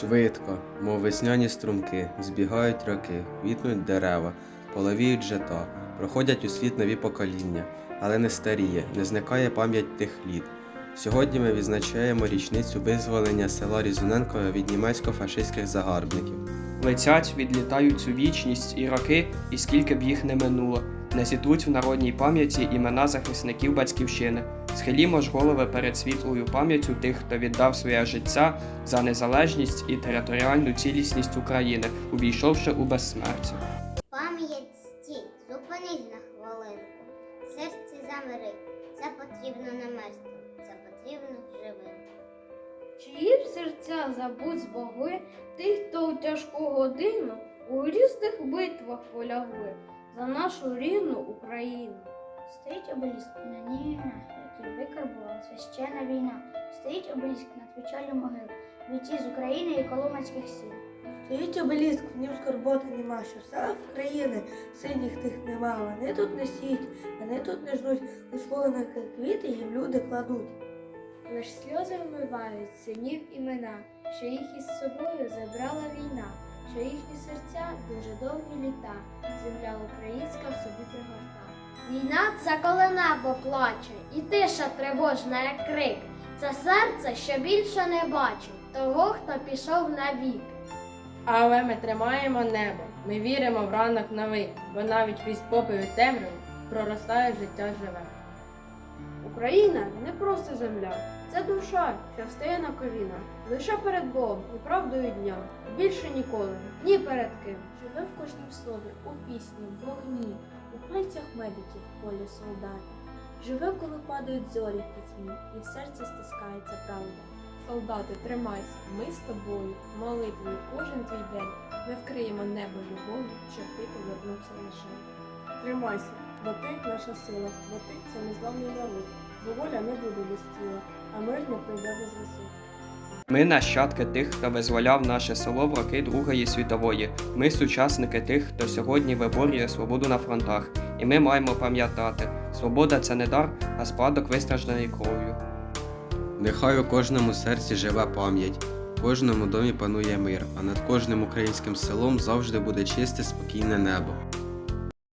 Швидко, мов весняні струмки, збігають роки, квітнуть дерева, половіють жита, проходять у світ нові покоління, але не старіє, не зникає пам'ять тих літ. Сьогодні ми відзначаємо річницю визволення села Різуненкове від німецько-фашистських загарбників. Летять, відлітають у вічність і роки, і скільки б їх не минуло, не зітруть в народній пам'яті імена захисників батьківщини. Схилімо ж голови перед світлою пам'яттю тих, хто віддав своє життя за незалежність і територіальну цілісність України, увійшовши у безсмертя. Пам'ять стій, зупинись на хвилинку. Серце замери, це потрібно не мертвим, це потрібно живим. Чиї б серця забудь збогли тих, хто у тяжку годину у різних битвах полягли за нашу рідну Україну. Стоїть обеліск на ній війна, який викарбувала священна війна. Стоїть обеліск над печалю могил, бійці з України і Коломацьких сіл. Стоїть обеліск, в нім скорботи нема, що в селах України синіх тих нема. Вони тут не сіють, вони тут не жнуть, лиш полоники квіти їм люди кладуть. Лиш сльози вмивають синів імена, що їх із собою забрала війна, що їхні серця дуже довгі літа, земля українська в собі пригорта. Війна це коли небо плаче, і тиша тривожна, як крик. Це серце, що більше не бачить того, хто пішов навік. Але ми тримаємо небо, ми віримо в ранок новий, бо навіть крізь попив і темряву проростає життя живе. Україна не просто земля, це душа, що встає на коліна. Лише перед Богом і правдою дня. Більше ніколи, ні перед ким. Живе в кожнім слові, у пісні, в вогні, у пальцях медиків полі солдата. Живе, коли падають зорі в пітьмі, і в серці стискається правда. Солдати, тримайся, ми з тобою, молитвою кожен твій день. Ми вкриємо небо любов'ю, щоб ти повернувся лише. Тримайся, бо ти наша сила, бо ти це незламний народ, бо воля не буде без тіла, а мир не пройде без висот. Ми нащадки тих, хто визволяв наше село в роки Другої світової. Ми сучасники тих, хто сьогодні виборює свободу на фронтах. І ми маємо пам'ятати, свобода це не дар, а спадок вистражданий кров'ю. Нехай у кожному серці живе пам'ять, в кожному домі панує мир, а над кожним українським селом завжди буде чисте спокійне небо.